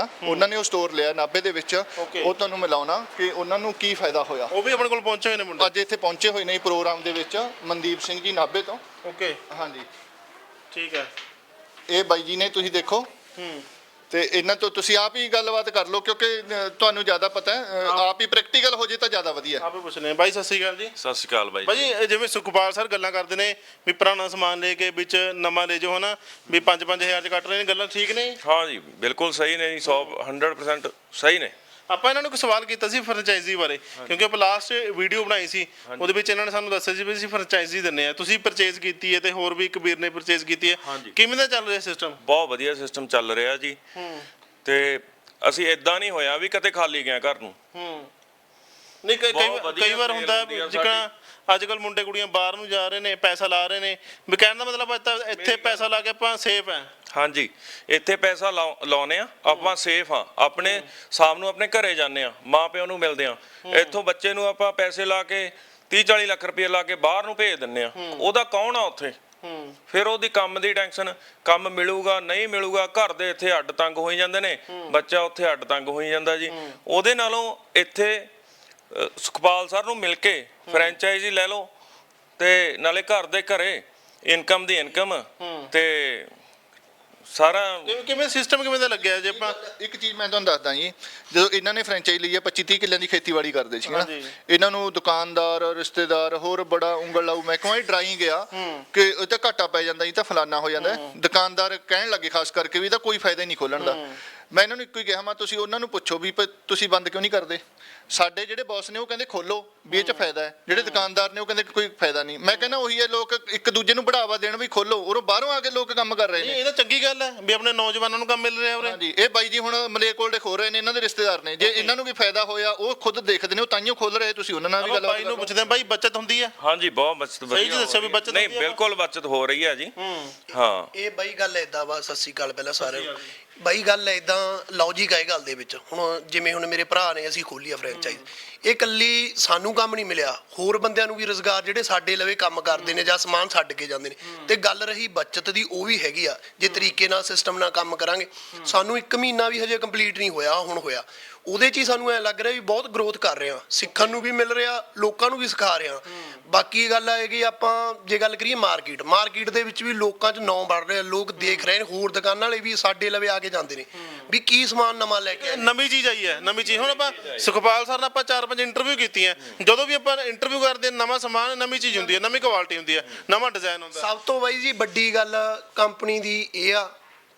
ਆ ਉਹਨਾਂ ਨੇ ਉਹ ਸਟੋਰ ਲਿਆ ਨਾਭੇ ਦੇ ਵਿੱਚ. ਉਹ ਤੁਹਾਨੂੰ ਮਿਲਾਉਣਾ ਕਿ ਉਹਨਾਂ ਨੂੰ ਕੀ ਫਾਇਦਾ ਹੋਇਆ। ਉਹ ਵੀ ਆਪਣੇ ਕੋਲ ਪਹੁੰਚੇ ਹੋਏ ਨੇ ਮੁੰਡੇ? ਅੱਜ ਇੱਥੇ ਪਹੁੰਚੇ ਹੋਏ ਨੇ ਪ੍ਰੋਗਰਾਮ ਦੇ ਵਿੱਚ ਮਨਦੀਪ ਸਿੰਘ ਜੀ ਨਾਭੇ ਤੋਂ। ਓਕੇ ਹਾਂਜੀ। ਠੀਕ ਹੈ। ਇਹ ਬਾਈ ਜੀ ਨੇ ਤੁਸੀਂ ਦੇਖੋ। ਹੂੰ। ਤੇ ਇਹਨਾਂ ਤੋਂ ਤੁਸੀਂ ਆਪ ਹੀ ਗੱਲਬਾਤ ਕਰ ਲਓ ਕਿਉਂਕਿ ਤੁਹਾਨੂੰ ਜ਼ਿਆਦਾ ਪਤਾ ਹੈ ਆਪ ਹੀ ਪ੍ਰੈਕਟੀਕਲ ਹੋ ਜੇ ਤਾਂ ਜ਼ਿਆਦਾ ਵਧੀਆ ਆਪੇ ਪੁੱਛਨੇ ਬਾਈ ਸਤਿ ਸ਼੍ਰੀ ਅਕਾਲ ਜੀ। ਸਤਿ ਸ਼੍ਰੀ ਅਕਾਲ ਬਾਈ ਭਾਜੀ ਇਹ ਜਿਵੇਂ ਸੁਖਪਾਲ ਸਰ ਗੱਲਾਂ ਕਰਦੇ ਨੇ ਵੀ ਪੁਰਾਣਾ ਸਮਾਨ ਲੈ ਕੇ ਵਿੱਚ ਨਵਾਂ ਲੈ ਜਾਓ ਹਨਾ? ਵੀ 5-5000 ਚ ਕੱਟ ਰਹੇ ਨੇ ਗੱਲਾਂ ਠੀਕ ਨੇ ਹਾਂ ਜੀ ਬਿਲਕੁਲ ਸਹੀ ਨੇ ਜੀ 100 100% ਸਹੀ ਨੇ। ਆਪਾਂ ਇਹਨਾਂ ਨੂੰ ਇੱਕ ਸਵਾਲ ਕੀਤਾ ਸੀ ਫਰੈਂਚਾਈਜ਼ੀ ਬਾਰੇ ਕਿਉਂਕਿ ਆਪਾਂ ਲਾਸਟ ਵੀਡੀਓ ਬਣਾਈ ਸੀ ਉਹਦੇ ਵਿੱਚ ਇਹਨਾਂ ਨੇ ਸਾਨੂੰ ਦੱਸਿਆ ਸੀ ਵੀ ਅਸੀਂ ਫਰੈਂਚਾਈਜ਼ੀ ਦਿੰਨੇ ਆ ਤੁਸੀਂ ਪਰਚੇਜ਼ ਕੀਤੀ ਹੈ ਤੇ ਹੋਰ ਵੀ ਕਬੀਰ ਨੇ ਪਰਚੇਜ਼ ਕੀਤੀ ਹੈ। ਕਿਵੇਂ ਦਾ ਚੱਲ ਰਿਹਾ ਸਿਸਟਮ ਬਹੁਤ ਵਧੀਆ ਸਿਸਟਮ ਚੱਲ ਰਿਹਾ ਜੀ। ਤੇ ਅਸੀਂ ਇਦਾਂ ਨਹੀਂ ਹੋਇਆ ਵੀ ਕਦੇ ਖਾਲੀ ਗਿਆ ਘਰ ਨੂੰ। ਹੂੰ। ਨਹੀਂ ਕਈ ਵਾਰ ਹੁੰਦਾ ਜਿਕਣਾ ਅੱਜ ਕੱਲ ਮੁੰਡੇ ਕੁੜੀਆਂ ਬਾਹਰ ਨੂੰ ਜਾ ਰਹੇ ਨੇ ਪੈਸਾ ਲਾ ਰਹੇ ਨੇ। ਵੀ ਕਹਿਣ ਦਾ ਮਤਲਬ ਇੱਥੇ ਇੱਥੇ ਪੈਸਾ ਲਾ ਕੇ ਆਪਾਂ ਸੇਫ ਹੈ ਹਾਂਜੀ ਇੱਥੇ ਪੈਸਾ ਲਾਉ- ਲਾਉਨੇ ਆ ਆਪਾਂ ਸੇਫ ਆ। ਆਪਣੇ ਸ਼ਾਮ ਨੂੰ ਆਪਣੇ ਘਰੇ ਜਾਂਦੇ ਆ ਮਾਂ ਪਿਓ ਨੂੰ ਮਿਲਦੇ ਆ। ਇੱਥੋਂ ਬੱਚੇ ਨੂੰ ਆਪਾਂ ਪੈਸੇ ਲਾ ਕੇ 30 40 ਲੱਖ ਰੁਪਏ ਲਾ ਕੇ ਬਾਹਰ ਨੂੰ ਭੇਜ ਦਿੰਨੇ ਆ। ਉਹਦਾ ਕੌਣ ਆ ਉੱਥੇ? ਫਿਰ ਉਹਦੀ ਕੰਮ ਦੀ ਟੈਨਸ਼ਨ ਕੰਮ ਮਿਲੂਗਾ ਨਹੀਂ ਮਿਲੂਗਾ ਘਰ ਦੇ ਇੱਥੇ ਅੱਡ ਤੰਗ ਹੋਈ ਜਾਂਦੇ ਨੇ। ਬੱਚਾ ਉੱਥੇ ਅੱਡ ਤੰਗ ਹੋਈ ਜਾਂਦਾ ਜੀ। ਉਹਦੇ ਨਾਲੋਂ ਇੱਥੇ ਸੁਖਪਾਲ ਸਰ ਨੂੰ ਮਿਲ ਕੇ ਫਰੈਂਚਾਈਜ਼ੀ ਲੈ ਲਓ ਤੇ ਨਾਲੇ ਘਰ ਦੇ ਘਰੇ ਇਨਕਮ ਦੀ ਇਨਕਮ ਤੇ ਸਾਰਾ ਕਿਵੇਂ- ਕਿਵੇਂ ਸਿਸਟਮ ਕਿਵੇਂ ਦਾ ਲੱਗਿਆ? ਜੇ ਆਪਾਂ ਇੱਕ ਚੀਜ਼ ਮੈਂ ਤੁਹਾਨੂੰ ਦੱਸਦਾ ਜੀ ਜਦੋਂ ਇਹਨਾਂ ਨੇ ਫਰੈਂਚਾਈਜ਼ ਲਈ ਹੈ 25 30 ਕਿੱਲਿਆਂ ਦੀ ਖੇਤੀਬਾੜੀ ਕਰਦੇ ਸੀ ਨਾ ਹਾਂਜੀ। ਇਹਨਾਂ ਨੂੰ ਦੁਕਾਨਦਾਰ ਰਿਸ਼ਤੇਦਾਰ ਹੋਰ ਬੜਾ ਉਂਗਲ ਲਾਊ ਮਹਿਕਮਾ ਹੀ ਡਰਾਈ ਗਿਆ ਕਿ ਇਹ ਤਾਂ ਘਾਟਾ ਪੈ ਜਾਂਦਾ ਜੀ ਤਾਂ ਫਲਾਨਾ ਹੋ ਜਾਂਦਾ। ਹੈ। ਦੁਕਾਨਦਾਰ ਕਹਿਣ ਲੱਗੇ ਖਾਸ ਕਰਕੇ ਵੀ ਇਹਦਾ ਕੋਈ ਫਾਇਦਾ ਹੀ ਨਹੀਂ ਖੋਲਣ ਦਾ। ਮੈਂ ਇਹਨਾਂ ਨੂੰ ਇੱਕੋ ਹੀ ਕਿਹਾ ਮੈਂ ਤੁਸੀਂ ਉਹਨਾਂ ਨੂੰ ਪੁੱਛੋ ਵੀ ਪ- ਤੁਸੀਂ ਬੰਦ ਕਿਉਂ ਨਹੀਂ ਕਰਦੇ? ਸਾਡੇ ਜਿਹੜੇ ਬੌਸ ਨੇ ਉਹ ਕਹਿੰਦੇ ਖੋਲੋ ਵੀ ਇਹ ਚ ਫਾਇਦਾ ਹੈ। ਜਿਹੜੇ ਦੁਕਾਨਦਾਰ ਨੇ ਉਹ ਕਹਿੰਦੇ ਕੋਈ ਫਾਇਦਾ ਨਹੀਂ। ਮੈਂ ਕਹਿੰਦਾ ਉਹੀ ਹੈ ਲੋਕ ਇੱਕ ਦੂਜੇ ਨੂੰ ਬੜਾਵਾ ਦੇਣ ਵੀ ਖੋਲੋ ਉਹ ਬਾਹਰੋਂ ਆ ਕੇ ਲੋਕ ਕੰਮ ਕਰ ਰਹੇ ਨੇ। ਇਹ ਤਾਂ ਚੰਗੀ ਗੱਲ ਹੈ ਵੀ ਆਪਣੇ ਨੌਜਵਾਨਾਂ ਨੂੰ ਕੰਮ ਮਿਲ ਰਿਹਾ ਉਰੇ? ਹਾਂਜੀ ਇਹ ਬਾਈ ਜੀ ਹੁਣ ਮਲੇਕੋਲ ਦੇ ਖੋ ਰਹੇ ਨੇ ਇਹਨਾਂ ਦੇ ਰਿਸ਼ਤੇਦਾਰ ਨੇ। ਜੇ ਇਹਨਾਂ ਨੂੰ ਵੀ ਫਾਇਦਾ ਹੋਇਆ ਉਹ ਖੁਦ ਦੇਖਦੇ ਨੇ ਉਹ ਤਾਈਓ ਖੋਲ ਰਹੇ ਤੁਸੀਂ ਉਹਨਾਂ ਨਾਲ ਵੀ ਆਪਾਂ ਗੱਲ ਬਾਈ ਨੂੰ ਪੁੱਛਦੇ ਹਾਂ ਬਾਈ ਬੱਚਤ ਹੁੰਦੀ ਹੈ? ਹਾਂਜੀ ਬਹੁਤ ਬਚਤ ਵਧੀਆ ਜੀ ਦੱਸਿਆ ਹੋ ਵੀ ਰਹੀ ਹੈ। ਬਚਤ ਨਹੀਂ ਹੁੰਦੀ ਆ? ਬਿਲਕੁਲ ਬਚਤ ਹੋ ਰਹੀ ਹੈ ਜੀ। ਹੂੰ। ਇਹ ਬਾਈ ਗੱਲ ਏਦਾਂ ਵਾ ਸਤਿ ਸ੍ਰੀ ਅਕਾਲ ਪਹਿਲਾਂ ਸਾਰਿਆਂ ਨੂੰ। ਬਾਈ ਗੱਲ ਏਦਾਂ ਲੌਜੀਕ ਹੈ ਇਹ ਗੱਲ ਦੇ ਵਿੱਚ। ਹੁਣ ਜਿਵੇਂ ਹੁਣ ਮੇਰੇ ਭਰਾ ਨੇ ਅਸੀਂ ਖੋਲੀ ਆ ਫਰੈਂਚਾਈਜ਼ ਇਹ ਕੱਲੀ ਸਾਨੂੰ ਕੰਮ ਨਹੀਂ ਮਿਲਿਆ। ਹੋਰ ਬੰਦਿਆਂ ਨੂੰ ਵੀ ਰੋਜ਼ਗਾਰ ਜਿਹੜੇ ਸਾਡੇ ਲਵੇ ਕੰਮ ਕਰਦੇ ਨੇ ਜਾਂ ਸਮਾਨ ਛੱਡ ਕੇ ਜਾਂਦੇ ਨੇ। ਤੇ ਗੱਲ ਰਹੀ ਬੱਚਤ ਦੀ, ਉਹ ਵੀ ਹੈਗੀ ਆ। ਜੇ ਤਰੀਕੇ ਨਾਲ ਸਿਸਟਮ ਨਾਲ ਕੰਮ ਕਰਾਂਗੇ। ਸਾਨੂੰ 1 ਮਹੀਨਾ ਵੀ ਹਜੇ ਕੰਪਲੀਟ ਨਹੀਂ ਹੋਇਆ, ਹੁਣ ਹੋਇਆ। ਉਹਦੇ 'ਚ ਹੀ ਸਾਨੂੰ ਐ ਲੱਗ ਰਿਹਾ ਵੀ ਬਹੁਤ ਗਰੋਥ ਕਰ ਰਹੇ ਆ ਸਿੱਖਣ ਨੂੰ ਵੀ ਮਿਲ ਰਿਹਾ ਲੋਕਾਂ ਨੂੰ ਵੀ ਸਿਖਾ ਰਹੇ। ਆ ਬਾਕੀ ਗੱਲ ਹੈ ਕਿ ਆਪਾਂ ਜੇ ਗੱਲ ਕਰੀਏ ਮਾਰਕੀਟ ਮਾਰਕੀਟ ਦੇ ਵਿੱਚ ਵੀ ਲੋਕਾਂ 'ਚ ਨਾਂ ਵੱਧ ਰਿਹਾ ਲੋਕ ਦੇਖ ਰਹੇ ਨੇ ਹੋਰ ਦੁਕਾਨਾਂ ਵਾਲੇ ਵੀ ਸਾਡੇ ਲਵੇ ਆ ਕੇ ਜਾਂਦੇ ਨੇ। ਵੀ ਕੀ ਸਮਾਨ ਨਵਾਂ ਲੈ ਕੇ ਆਏ ਨਵੀਂ ਚੀਜ਼ ਆਈ ਹੈ ਨਵੀਂ ਚੀਜ਼। ਹੁਣ ਆਪਾਂ ਸੁਖਪਾਲ ਸਰ ਨਾਲ ਆਪਾਂ ਚਾਰ ਪੰਜ ਇੰਟਰਵਿਊ ਕੀਤੀਆਂ। ਜਦੋਂ ਵੀ ਆਪਾਂ ਇੰਟਰਵਿਊ ਕਰਦੇ ਹਾਂ, ਨਵਾਂ ਸਮਾਨ ਨਵੀਂ ਚੀਜ਼ ਹੁੰਦੀ ਹੈ ਨਵੀਂ ਕੁਆਲਿਟੀ ਹੁੰਦੀ ਹੈ ਨਵਾਂ ਡਿਜ਼ਾਈਨ ਹੁੰਦਾ ਸਭ ਤੋਂ ਬਾਈ ਜੀ ਵੱਡੀ ਗੱਲ ਕੰਪਨੀ ਦੀ ਇਹ ਆ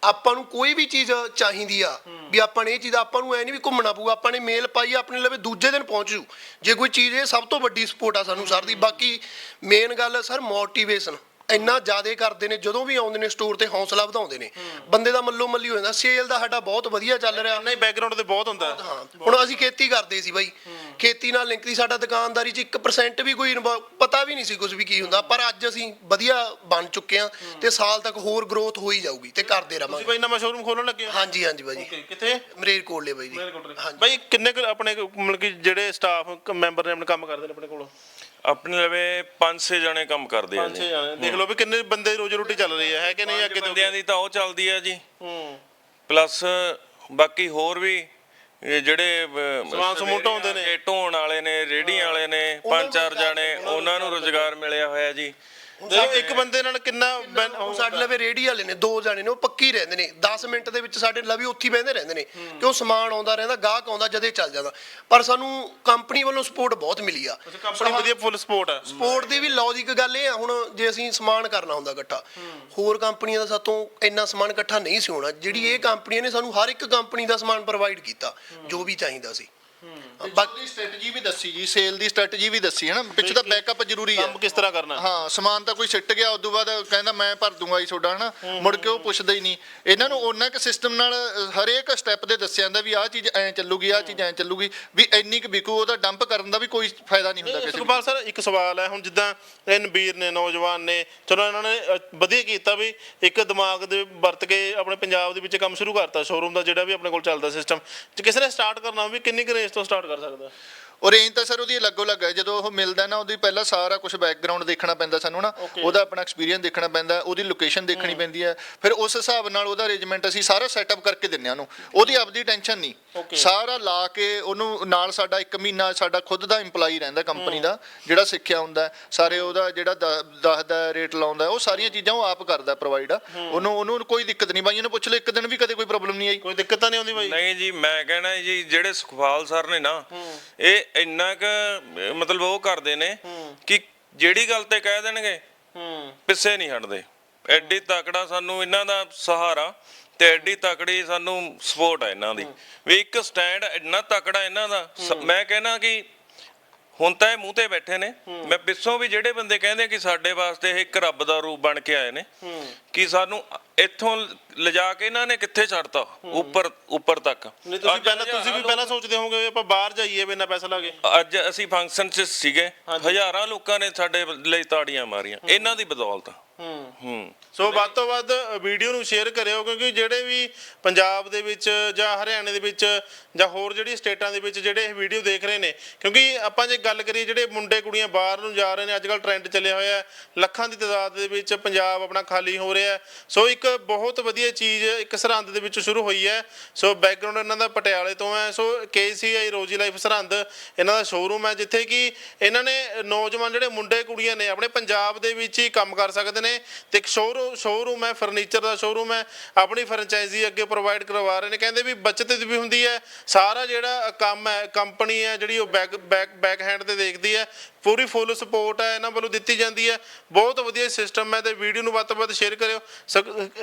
ਆਪਾਂ ਨੂੰ ਕੋਈ ਵੀ ਚੀਜ਼ ਚਾਹੀਦੀ ਆ ਵੀ ਆਪਾਂ ਨੇ ਇਹ ਚੀਜ਼ ਆਪਾਂ ਨੂੰ ਐ ਨਹੀਂ ਵੀ ਘੁੰਮਣਾ ਪਊਗਾ ਆਪਾਂ ਨੇ ਮੇਲ ਪਾਈ ਆਪਣੇ ਲਵੇ ਦੂਜੇ ਦਿਨ ਪਹੁੰਚ ਜੂ। ਜੇ ਕੋਈ ਚੀਜ਼ ਇਹ ਸਭ ਤੋਂ ਵੱਡੀ ਸਪੋਰਟ ਆ ਸਾਨੂੰ ਸਰ ਦੀ। ਬਾਕੀ ਮੇਨ ਗੱਲ ਸਰ ਮੋਟੀਵੇਸ਼ਨ ਇੰਨਾ ਜ਼ਿਆਦਾ ਕਰਦੇ ਨੇ ਜਦੋਂ ਵੀ ਆਉਂਦੇ ਨੇ ਸਟੋਰ ਤੇ ਹੌਸਲਾ ਵਧਾਉਂਦੇ ਨੇ। ਬੰਦੇ ਦਾ ਮੱਲੋ ਮੱਲੀ ਹੋ ਜਾਂਦਾ। ਸੇਲ ਦਾ ਸਾਡਾ ਬਹੁਤ ਵਧੀਆ ਚੱਲ ਰਿਹਾ। ਨਹੀਂ ਬੈਕਗ੍ਰਾਉਂਡ ਤੇ ਬਹੁਤ ਹੁੰਦਾ। ਹਾਂ ਹੁਣ ਅਸੀਂ ਖੇਤੀ ਕਰਦੇ ਸੀ ਬਾਈ। ਖੇਤੀ ਨਾਲ ਲਿੰਕ ਦੀ ਸਾਡਾ ਦੁਕਾਨਦਾਰੀ ਚ 1% ਵੀ ਕੋਈ ਪਤਾ ਵੀ ਨਹੀਂ ਸੀ ਕੁਝ ਵੀ ਕੀ ਹੁੰਦਾ ਪਰ ਅੱਜ ਅਸੀਂ ਵਧੀਆ ਬਣ ਚੁੱਕੇ ਆ ਤੇ ਸਾਲ ਤੱਕ ਹੋਰ ਗਰੋਥ ਹੋਈ ਜਾਊਗੀ ਤੇ ਕਰਦੇ ਤੁਸੀਂ ਰਵਾਂਗੇ ਬਾਈ ਨਵਾਂ ਸ਼ੋਰੂਮ ਖੋਲਣ ਲੱਗੇ ਹੋ? ਹਾਂਜੀ ਹਾਂਜੀ ਬਾਈ Okay, ਕਿੱਥੇ? ਮਰੇਰ ਕੋਲੇ ਬਾਈ ਜੀ। ਹਾਂਜੀ। ਬਾਈ ਕਿੰਨੇ ਕੁ ਆਪਣੇ ਮਤਲਬ ਕਿ ਜਿਹੜੇ ਸਟਾਫ ਮੈਂਬਰ ਨੇ ਆਪਣੇ ਕੰਮ ਕਰਦੇ ਨੇ ਆਪਣੇ ਕੋਲ? ਆਪਣੇ ਲਵੇ 5-6 ਜਣੇ ਕੰਮ ਕਰਦੇ ਆ ਜੀ। ਜਾਣੇ। ਦੇਖ ਲਓ ਵੀ ਕਿੰਨੇ ਬੰਦੇ ਰੋਜੀ ਰੋਟੀ ਚੱਲ ਰਹੀ ਹੈ ਹੈ ਕਿ ਨਹੀਂ ਅੱਗੇ ਤੋਂ ਬੰਦਿਆਂ ਦੀ ਤਾਂ ਉਹ ਚੱਲਦੀ ਆ ਜੀ। ਹੂੰ। ਪਲੱਸ ਬਾਕੀ ਹੋਰ ਵੀ ਇਹ ਜਿਹੜੇ ਸਮਾਨ ਸਮੂਨ ਢੋਂਦੇ ਨੇ। ਢੋਣ ਵਾਲੇ ਨੇ ਰੇੜੀਆਂ ਵਾਲੇ ਨੇ ਪੰਜ ਚਾਰ ਜਾਣੇ ਉਹਨਾਂ ਨੂੰ ਰੋਜ਼ਗਾਰ ਮਿਲਿਆ ਹੋਇਆ ਜੀ ਦੇਖੋ ਇੱਕ ਬੰਦੇ ਨਾਲ ਕਿੰਨਾ ਬੈਨ- ਹੁਣ ਸਾਡੇ ਲਵੇ ਰੇੜੀ ਵਾਲੇ ਨੇ ਦੋ ਜਾਣੇ ਨੇ ਉਹ ਪੱਕੀ ਰਹਿੰਦੇ ਨੇ। 10 ਮਿੰਟ ਦੇ ਵਿੱਚ ਸਾਡੇ ਲਵੀ ਉੱਥੇ ਹੀ ਬਹਿੰਦੇ ਰਹਿੰਦੇ ਨੇ ਕਿ ਉਹ ਸਮਾਨ ਆਉਂਦਾ ਰਹਿੰਦਾ ਗਾਹਕ ਆਉਂਦਾ ਜਦੇ ਚੱਲ ਜਾਂਦਾ। ਪਰ ਸਾਨੂੰ ਕੰਪਨੀ ਵੱਲੋਂ ਸਪੋਰਟ ਬਹੁਤ ਮਿਲੀ ਆ। ਕੰਪਨੀ ਵਧੀਆ ਫੁੱਲ ਸਪੋਰਟ ਹੈ ਸਪੋਰਟ ਦੀ ਵੀ ਲੌਜੀਕ ਗੱਲ ਇਹ ਆ ਹੁਣ ਜੇ ਅਸੀਂ ਸਮਾਨ ਕਰਨਾ ਹੁੰਦਾ ਇਕੱਠਾ ਹੋਰ ਕੰਪਨੀਆਂ ਦਾ ਸਾਤੋਂ ਇੰਨਾ ਸਮਾਨ ਇਕੱਠਾ ਨਹੀਂ ਸੀ ਹੋਣਾ। ਜਿਹੜੀ ਇਹ ਕੰਪਨੀਆਂ ਨੇ ਸਾਨੂੰ ਹਰ ਇੱਕ ਕੰਪਨੀ ਦਾ ਸਮਾਨ ਪ੍ਰੋਵਾਈਡ ਕੀਤਾ ਜੋ ਵੀ ਚਾਹੀਦਾ ਸੀ। ਬਾਕੀ ਸਟ੍ਰੈਟਜੀ ਵੀ ਦੱਸੀ ਜੀ ਸੇਲ ਦੀ ਸਟ੍ਰੈਟਜੀ ਵੀ ਦੱਸੀ ਹੈ ਨਾ ਪਿੱਛੇ ਤਾਂ ਬੈਕਅਪ ਜ਼ਰੂਰੀ ਹੈ ਕੰਮ ਕਿਸ ਤਰ੍ਹਾਂ ਕਰਨਾ? ਹਾਂ ਸਮਾਨ ਤਾਂ ਕੋਈ ਸਿੱਟ ਗਿਆ ਉਦੋਂ ਬਾਅਦ ਕਹਿੰਦਾ ਮੈਂ ਭਰ ਦੂੰਗਾ ਜੀ ਤੁਹਾਡਾ ਹਨਾ? ਮੁੜ ਕੇ ਉਹ ਪੁੱਛਦਾ ਹੀ ਨਹੀਂ। ਇਹਨਾਂ ਨੂੰ ਉਹਨਾਂ ਕੁ ਸਿਸਟਮ ਨਾਲ ਹਰੇਕ ਸਟੈਪ ਦੇ ਦੱਸਿਆ ਜਾਂਦਾ ਵੀ ਆਹ ਚੀਜ਼ ਐਂ ਚੱਲੂਗੀ ਆਹ ਚੀਜ਼ ਐਂ ਚੱਲੂਗੀ ਵੀ ਇੰਨੀ ਕੁ ਵਿਕੂ ਉਹਦਾ ਡੰਪ ਕਰਨ ਦਾ ਵੀ ਕੋਈ ਫਾਇਦਾ ਨਹੀਂ ਹੁੰਦਾ ਕਿਸੇ ਨੂੰ। ਸੁਖਪਾਲ ਸਰ ਇੱਕ ਸਵਾਲ ਹੈ ਹੁਣ ਜਿੱਦਾਂ ਨਬੀਰ ਨੇ ਨੌਜਵਾਨ ਨੇ ਚਲੋ ਇਹਨਾਂ ਨੇ ਵਧੀਆ ਕੀਤਾ ਵੀ ਇੱਕ ਦਿਮਾਗ ਦੇ ਵਰਤ ਕੇ ਆਪਣੇ ਪੰਜਾਬ ਦੇ ਵਿੱਚ ਕੰਮ ਸ਼ੁਰੂ ਕਰਤਾ ਸ਼ੋਰੂਮ ਦਾ ਜਿਹੜਾ ਵੀ ਆਪਣੇ ਕੋਲ ਚੱਲਦਾ ਸਿਸਟਮ ਜੇ ਕਿਸੇ ਨੇ ਸਟਾਰਟ ਕਰਨਾ ਵੀ ਕਿੰਨੀ ਕੁ ਰੇਂਜ ਤੋਂ ਸਟਾਰਟ ਕਰ ਸਕਦਾ। ਉਹ ਰੇਂਜ ਤਾਂ ਸਰ ਉਹਦੀ ਅਲੱਗੋ ਅਲੱਗ ਹੈ ਜਦੋਂ ਉਹ ਮਿਲਦਾ ਨਾ ਉਹਦੀ ਪਹਿਲਾਂ ਸਾਰਾ ਕੁਝ ਬੈਕਗ੍ਰਾਉਂਡ ਦੇਖਣਾ ਪੈਂਦਾ ਸਾਨੂੰ ਨਾ। ਉਹਦਾ ਆਪਣਾ ਐਕਸਪੀਰੀਅੰਸ ਦੇਖਣਾ ਪੈਂਦਾ ਉਹਦੀ ਲੋਕੇਸ਼ਨ ਦੇਖਣੀ ਪੈਂਦੀ ਹੈ। ਫਿਰ ਉਸ ਹਿਸਾਬ ਨਾਲ ਉਹਦਾ ਅਰੇਂਜਮੈਂਟ ਅਸੀਂ ਸਾਰਾ ਸੈਟਅਪ ਕਰਕੇ ਦਿੰਨੇ ਆ ਉਹਨੂੰ। ਉਹਦੀ ਆਪਦੀ ਟੈਨਸ਼ਨ ਨਹੀਂ। ਸਾਰਾ ਲਾ ਕੇ ਉਹਨੂੰ ਨਾਲ ਸਾਡਾ 1 ਮਹੀਨਾ ਸਾਡਾ ਖੁਦ ਦਾ EMPLOYE ਰਹਿੰਦਾ ਕੰਪਨੀ ਦਾ ਜਿਹੜਾ ਸਿੱਖਿਆ ਹੁੰਦਾ। ਸਾਰੇ ਉਹਦਾ ਜਿਹੜਾ ਦ- ਦੱਸਦਾ ਰੇਟ ਲਾਉਂਦਾ ਉਹ ਸਾਰੀਆਂ ਚੀਜ਼ਾਂ ਉਹ ਆਪ ਕਰਦਾ ਪ੍ਰੋਵਾਈਡ ਉਹਨੂੰ ਉਹਨੂੰ ਕੋਈ ਦਿੱਕਤ ਨਹੀਂ ਬਾਈਆਂ ਨੂੰ ਪੁੱਛ ਲੈ ਇੱਕ ਦਿਨ ਵੀ ਕਦੇ ਕੋਈ ਪ੍ਰੋਬਲਮ ਨਹੀਂ ਆਈ। ਕੋਈ ਦਿੱਕਤ ਤਾਂ ਨਹੀਂ ਆਉਂਦੀ ਬਾਈ? ਨਹੀਂ ਜੀ ਮੈਂ ਕਹਿਣਾ ਜੀ ਜਿਹੜੇ ਸੁਖਪਾਲ ਸਰ ਨੇ ਨਾ ਇਹ ਇੰਨਾ ਕ ਮਤਲਬ ਉਹ ਕਰਦੇ ਨੇ ਕਿ ਜਿਹੜੀ ਗੱਲ ਤੇ ਕਹਿ ਦੇਣਗੇ ਪਿੱਛੇ ਨਹੀਂ ਹਟਦੇ। ਐਡੀ ਤਕੜਾ ਸਾਨੂੰ ਇਹਨਾਂ ਦਾ ਸਹਾਰਾ ਤੇ ਐਡੀ ਤਕੜੀ ਸਾਨੂੰ ਸਪੋਰਟ ਹੈ ਇਹਨਾਂ ਦੀ। ਵੀ ਇੱਕ ਸਟੈਂਡ ਇੰਨਾ ਤਕੜਾ ਇਹਨਾਂ ਦਾ। ਸ- ਮੈਂ ਕਹਿਣਾ ਕਿ ਹੁਣ ਤਾਂ ਇਹ ਮੂੰਹ ਤੇ ਬੈਠੇ ਨੇ। ਮੈਂ ਪਿੱਛੋਂ ਵੀ ਜਿਹੜੇ ਬੰਦੇ ਕਹਿੰਦੇ ਕਿ ਸਾਡੇ ਵਾਸਤੇ ਇਹ ਇੱਕ ਰੱਬ ਦਾ ਰੂਪ ਬਣ ਕੇ ਆਏ ਨੇ ਕਿ ਸਾਨੂੰ ਇੱਥੋਂ ਲਿਜਾ ਕੇ ਇਹਨਾਂ ਨੇ ਕਿੱਥੇ ਛੱਡਤਾ? ਉੱਪਰ ਉੱਪਰ ਤੱਕ। ਨਹੀਂ ਤੁਸੀਂ ਅੱਜ ਪਹਿਲਾਂ ਤੁਸੀਂ ਵੀ ਪਹਿਲਾਂ ਸੋਚਦੇ ਹੋਵੋਗੇ ਵੀ ਆਪਾਂ ਬਾਹਰ ਜਾਈਏ ਬਿਨਾਂ ਪੈਸਾ ਲਾ ਕੇ। ਅੱਜ ਅਸੀਂ ਫੰਕਸ਼ਨ 'ਚ ਸੀਗੇ। ਹਜ਼ਾਰਾਂ ਲੋਕਾਂ ਨੇ ਸਾਡੇ ਲਈ ਤਾੜੀਆਂ ਮਾਰੀਆਂ। ਇਹਨਾਂ ਦੀ ਬਦੌਲਤ। ਹੂੰ। ਹੂੰ। ਸੋ ਵੱਧ ਤੋਂ ਵੱਧ ਵੀਡੀਓ ਨੂੰ ਸ਼ੇਅਰ ਕਰਿਓ ਕਿਉਂਕਿ ਜਿਹੜੇ ਵੀ ਪੰਜਾਬ ਦੇ ਵਿੱਚ ਜਾਂ ਹਰਿਆਣੇ ਦੇ ਵਿੱਚ ਜਾਂ ਹੋਰ ਜਿਹੜੀ ਸਟੇਟਾਂ ਦੇ ਵਿੱਚ ਜਿਹੜੇ ਇਹ ਵੀਡੀਓ ਦੇਖ ਰਹੇ ਨੇ ਕਿਉਂਕਿ ਆਪਾਂ ਜੇ ਗੱਲ ਕਰੀਏ ਜਿਹੜੇ ਮੁੰਡੇ ਕੁੜੀਆਂ ਬਾਹਰ ਨੂੰ ਜਾ ਰਹੇ ਨੇ ਅੱਜ ਕੱਲ ਟ੍ਰੈਂਡ ਚੱਲਿਆ ਹੋਇਆ ਲੱਖਾਂ ਦੀ ਤਾਦਾਦ ਦੇ ਵਿੱਚ ਪੰਜਾਬ ਆਪਣਾ ਖਾਲੀ ਹੋ ਰਿਹਾ ਸੋ ਇੱਕ ਬਹੁਤ ਵਧੀਆ ਚੀਜ਼ ਇੱਕ ਸਰਹੰਦ ਦੇ ਵਿੱਚ ਸ਼ੁਰੂ ਹੋਈ ਹੈ। ਸੋ ਬੈਕਗ੍ਰਾਉਂਡ ਇਹਨਾਂ ਦਾ ਪਟਿਆਲੇ ਤੋਂ ਹੈ। So KCI Rosy Life Sirhind ਇਹਨਾਂ ਦਾ ਸ਼ੋਰੂਮ ਹੈ, ਜਿੱਥੇ ਕਿ ਇਹਨਾਂ ਨੇ ਨੌਜਵਾਨ ਜਿਹੜੇ ਮੁੰਡੇ ਕੁੜੀਆਂ ਨੇ ਆਪਣੇ ਪੰਜਾਬ ਦੇ ਵਿੱਚ ਹੀ ਕੰਮ ਕਰ ਸਕਦੇ ਨੇ ਤੇ ਇੱਕ ਸ਼ੋਰੂਮ ਸ਼ੋਰੂਮ ਹੈ ਫਰਨੀਚਰ ਦਾ ਸ਼ੋਰੂਮ ਹੈ। ਆਪਣੀ ਫਰੈਂਚਾਈਜ਼ੀ ਅੱਗੇ ਪ੍ਰੋਵਾਈਡ ਕਰਵਾ ਰਹੇ ਨੇ। ਕਹਿੰਦੇ ਵੀ ਬਚਤ ਵੀ ਹੁੰਦੀ ਹੈ। ਸਾਰਾ ਜਿਹੜਾ ਕੰਮ ਹੈ ਕੰਪਨੀ ਹੈ, ਜਿਹੜੀ ਉਹ ਬੈਕ ਬੈਕ ਬੈਕ ਹੈਂਡ ਤੇ ਦੇਖਦੀ ਹੈ। ਪੂਰੀ ਫੁੱਲ ਸਪੋਰਟ ਹੈ ਇਹਨਾਂ ਵੱਲੋਂ ਦਿੱਤੀ ਜਾਂਦੀ ਹੈ। ਬਹੁਤ ਵਧੀਆ ਸਿਸਟਮ ਹੈ ਤੇ ਵੀਡੀਓ ਨੂੰ ਵੱਧ ਤੋਂ ਵੱਧ ਸ਼ੇਅਰ ਕਰਿਓ।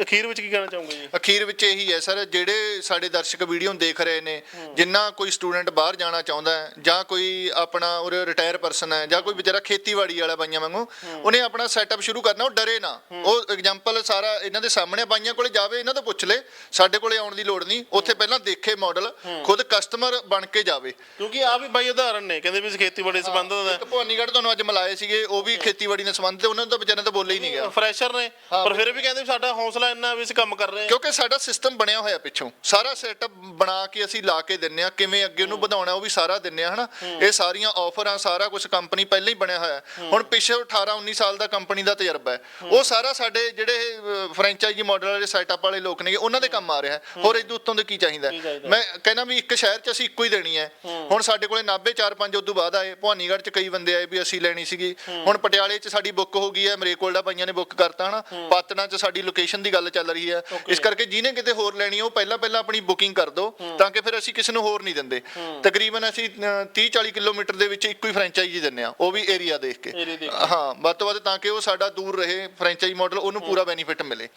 ਅਖੀਰ ਵਿੱਚ ਕੀ ਕਹਿਣਾ ਚਾਹੋਗੇ ਜੀ? ਅਖੀਰ ਵਿੱਚ ਇਹੀ ਹੈ ਸਰ ਜਿਹੜੇ ਸਾਡੇ ਦਰਸ਼ਕ ਵੀਡੀਓ ਨੂੰ ਦੇਖ ਰਹੇ ਨੇ ਜਿੰਨਾ ਕੋਈ ਸਟੂਡੈਂਟ ਬਾਹਰ ਜਾਣਾ ਚਾਹੁੰਦਾ ਹੈ ਜਾਂ ਕੋਈ ਆਪਣਾ ਉਹ ਰਿਟਾਇਰ ਪਰਸਨ ਹੈ ਜਾਂ ਕੋਈ ਵਿਚਾਰਾ ਖੇਤੀਬਾੜੀ ਵਾਲਾ ਬਾਈਆਂ ਵਾਂਗੂ ਉਹਨੇ ਆਪਣਾ ਸੈਟਅਪ ਸ਼ੁਰੂ ਕਰਨਾ ਉਹ ਡਰੇ ਨਾ। ਉਹ ਐਗਜ਼ਾਮਪਲ ਸਾਰਾ ਇਹਨਾਂ ਦੇ ਸਾਹਮਣੇ ਬਾਈਆਂ ਕੋਲੇ ਜਾਵੇ ਇਹਨਾਂ ਤੋਂ ਪੁੱਛ ਲੇ ਸਾਡੇ ਕੋਲੇ ਆਉਣ ਦੀ ਲੋੜ ਨਹੀਂ। ਉੱਥੇ ਪਹਿਲਾਂ ਦੇਖੇ ਮਾਡਲ ਖੁਦ ਕਸਟਮਰ ਬਣ ਕੇ ਜਾਵੇ। ਕਿਉਂਕਿ ਆ ਵੀ ਬਾਈ ਉਦਾਹਰਨ ਨੇ ਕਹਿੰਦੇ ਵੀ ਖੇਤੀਬਾੜੀ ਸੰਬੰਧਤ ਇੱਕ ਭਵਾਨੀਗੜ੍ਹ ਤੁਹਾਨੂੰ ਅੱਜ ਮਿਲਾਏ ਸੀਗੇ ਉਹ ਵੀ ਖੇਤੀਬਾੜੀ ਨਾਲ ਸੰਬੰਧਿਤ ਉਹਨਾਂ ਨੂੰ ਤਾਂ ਵਿਚਾਰਿਆਂ ਤਾਂ ਬੋਲੇ ਹੀ ਨਹੀਂ ਗਿਆ। ਫਰੈਸ਼ਰ ਨੇ ਪਰ ਫਿਰ ਵੀ ਕਹਿੰਦੇ ਵੀ ਸਾਡਾ ਹੌਸਲਾ ਇੰਨਾ ਵੀ ਅਸੀਂ ਕੰਮ ਕਰ ਰਹੇ ਹਾਂ। ਕਿਉਂਕਿ ਸਾਡਾ ਸਿਸਟਮ ਬਣਿਆ ਹੋਇਆ ਪਿੱਛੋਂ। ਸਾਰਾ ਸੈਟਅਪ ਬਣਾ ਕੇ ਅਸੀਂ ਲਾ ਕੇ ਦਿੰਨੇ ਆ ਕਿਵੇਂ ਅੱਗੇ ਉਹਨੂੰ ਵਧਾਉਣਾ ਉਹ ਵੀ ਸਾਰਾ ਦਿੰਨੇ ਆ ਹਨਾ? ਇਹ ਸਾਰੀਆਂ ਆਫਰਾਂ ਸਾਰਾ ਕੁਝ ਕੰਪਨੀ ਪਹਿਲਾਂ ਹੀ ਬਣਿਆ ਹੋਇਆ। ਹੁਣ ਪਿਛੇ 18 19 ਸਾਲ ਦਾ ਕੰਪਨੀ ਦਾ ਤਜਰਬਾ ਹੈ। ਉਹ ਸਾਰਾ ਸਾਡੇ ਜਿਹੜੇ ਫਰੈਂਚਾਈਜ਼ੀ ਮਾਡਲ ਵਾਲੇ ਸੈਟਅਪ ਵਾਲੇ ਲੋਕ ਨੇਗੇ ਉਹਨਾਂ ਦੇ ਕੰਮ ਆ ਰਿਹਾ ਹੈ। ਹੋਰ ਇਦੋਂ ਉੱਤੋਂ ਦੇ ਕੀ ਚਾਹੀਦਾ? ਮੈਂ ਕਹਿੰਦਾ ਵੀ ਇੱਕ ਸ਼ਹਿਰ 'ਚ ਅਸੀਂ ਇੱਕੋ ਹੀ ਦੇਣੀ ਹੈ। ਹੁਣ ਸਾਡੇ ਕੋਲੇ ਨਾਭੇ 4-5 ਉਦੋਂ ਬਾਅਦ ਆਏ। ਭਵਾਨੀਗੜ੍ਹ 'ਚ ਕਈ ਬੰਦੇ ਆਏ ਵੀ ਅਸੀਂ ਲੈਣੀ ਸੀਗੀ। ਹੁਣ ਪਟਿਆਲੇ 'ਚ ਸਾਡੀ ਬੁੱਕ ਹੋ ਗਈ ਹੈ ਮਰੇਕੋਲਡਾ ਭਾਈਆਂ ਨੇ ਬੁੱਕ ਕਰਤਾ ਹਨਾ। ਪਾਤਣਾ 'ਚ ਸਾਡੀ ਲੋਕੇਸ਼ਨ ਦੀ ਗੱਲ ਚੱਲ ਰਹੀ ਹੈ। ਇਸ ਕਰਕੇ ਜਿਹਨੇ ਕਿਤੇ ਹੋਰ ਲੈਣੀ ਉਹ ਪਹਿਲਾਂ ਪਹਿਲਾਂ ਆਪਣੀ ਬੁਕਿੰਗ ਕਰ ਦਿਓ ਤਾਂ ਕਿ ਫਿਰ ਅਸੀਂ ਕਿਸੇ ਨੂੰ ਹੋਰ ਨਹੀਂ ਦਿੰਦੇ। ਤਕਰੀਬਨ ਅਸੀਂ 30-40 ਕਿਲੋਮੀਟਰ ਦੇ ਵਿੱਚ ਇੱਕੋ ਹੀ ਫਰੈਂਚਾਈਜ਼ੀ ਦਿੰਨੇ ਆ ਉਹ ਵੀ ਏਰੀਆ ਦੇਖ ਕੇ। ਹਾਂ ਵੱਧ ਤੋਂ ਵੱਧ ਤਾਂ ਕਿ ਉਹ ਸਾਡਾ ਦੂਰ ਰਹੇ ਫਰੈਂਚਾਈਜ਼ੀ ਮਾਡਲ ਉਹਨੂੰ ਪੂਰਾ ਬੈਨੀਫਿਟ ਮਿਲੇ।